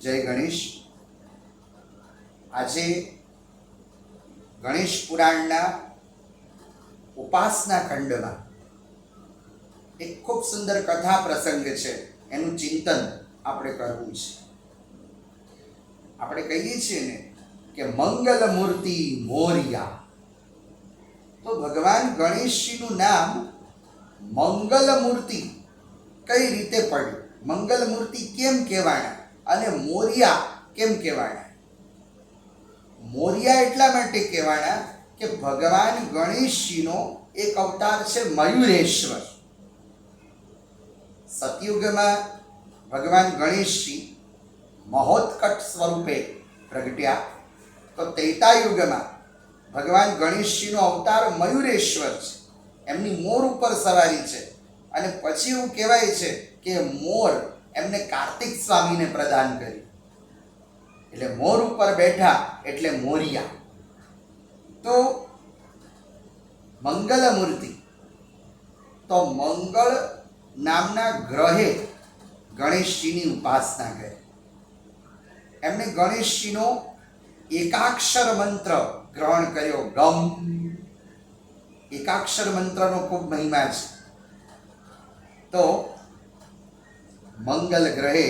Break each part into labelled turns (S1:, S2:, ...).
S1: જય ગણેશ. આજે ગણેશ પુરાણના ઉપાસના ખંડમાં એક ખૂબ સુંદર કથા પ્રસંગ છે. એનું ચિંતન આપણે કરવું છે. આપણે કહીએ છીએ ને કે મંગલ મૂર્તિ મોરિયા. તો ભગવાન ગણેશજીનું નામ મંગલ મૂર્તિ કઈ રીતે પડ્યું? મંગલ મૂર્તિ કેમ કહેવાના અને મોરિયા કેમ કહેવાયા મોરિયા એટલા માટે કહેવાયા કે ભગવાન ગણેશજીનો એક અવતાર છે મયુરેશ્વર. સતયુગમાં ભગવાન ગણેશજી મહોત્કટ સ્વરૂપે પ્રગટ્યા. તો તૈતાયુગમાં ભગવાન ગણેશજીનો અવતાર મયુરેશ્વર છે. એમની મોર ઉપર સવારી છે. અને પછી એવું કહેવાય છે કે મોર એમને કાર્તિક સ્વામીને પ્રદાન કર્યું. એટલે મોર ઉપર બેઠા એટલે મોરિયા. તો મંગલમૂર્તિ. તો મંગળ નામના ગ્રહે ગણેશજીની ઉપાસના કરી. એમણે ગણેશજીનો એકાક્ષર મંત્ર ગ્રહણ કર્યો. ગમ. એકાક્ષર મંત્રનો ખૂબ મહિમા છે. તો મંગલ ગ્રહે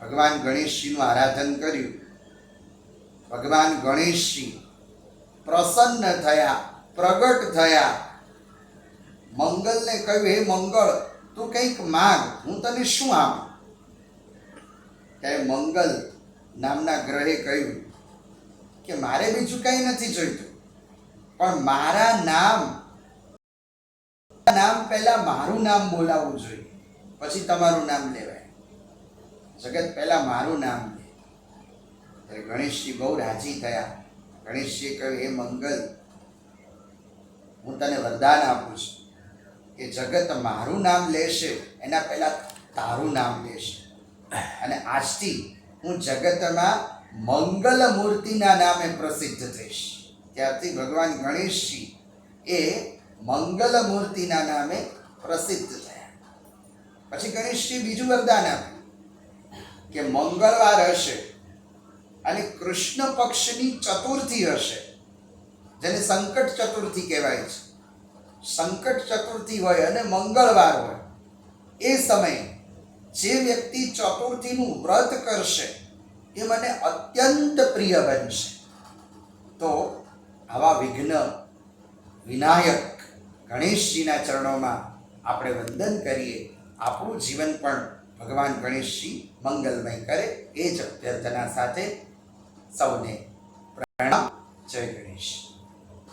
S1: ભગવાન ગણેશજીનું આરાધન કર્યું. ભગવાન ગણેશજી પ્રસન્ન થયા, પ્રગટ થયા. મંગલને કહ્યું, હે મંગળ, તું કંઈક માગ, હું તને શું આપું ત્યારે મંગલ નામના ગ્રહે કહ્યું કે, મારે બીજું કંઈ નથી જોઈતું, પણ મારા નામ નામ પહેલા મારું નામ બોલાવવું જોઈએ. પછી તમારું નામ લેવાય. જગત પહેલા મારું નામ લે. ત્યારે ગણેશજી બહુ રાજી થયા. ગણેશજીએ કહ્યું, હે મંગલ, હું તને વરદાન આપું છું કે જગત મારું નામ લેશે, એના પહેલા તારું નામ લેશે. અને આજથી હું જગતમાં મંગલ મૂર્તિના નામે પ્રસિદ્ધ થઈશ. ત્યારથી ભગવાન ગણેશજી એ મંગલ મૂર્તિના નામે પ્રસિદ્ધ થયા. પછી ગણેશજી બીજું વરદાન આપ્યું કે મંગળવાર હશે અને કૃષ્ણ પક્ષની ચતુર્થી હશે, જેને સંકટ ચતુર્થી કહેવાય છે. સંકટ ચતુર્થી હોય અને મંગળવાર હોય, એ સમયે જે વ્યક્તિ ચતુર્થીનું વ્રત કરશે, એ મને અત્યંત પ્રિય બનશે. તો આવા વિઘ્ન વિનાયક ગણેશજીના ચરણોમાં આપણે વંદન કરીએ. આપણું જીવન પણ ભગવાન ગણેશજી મંગલમય કરે એ જ અભ્યર્થના સાથે સૌને પ્રણામ. જય ગણેશ.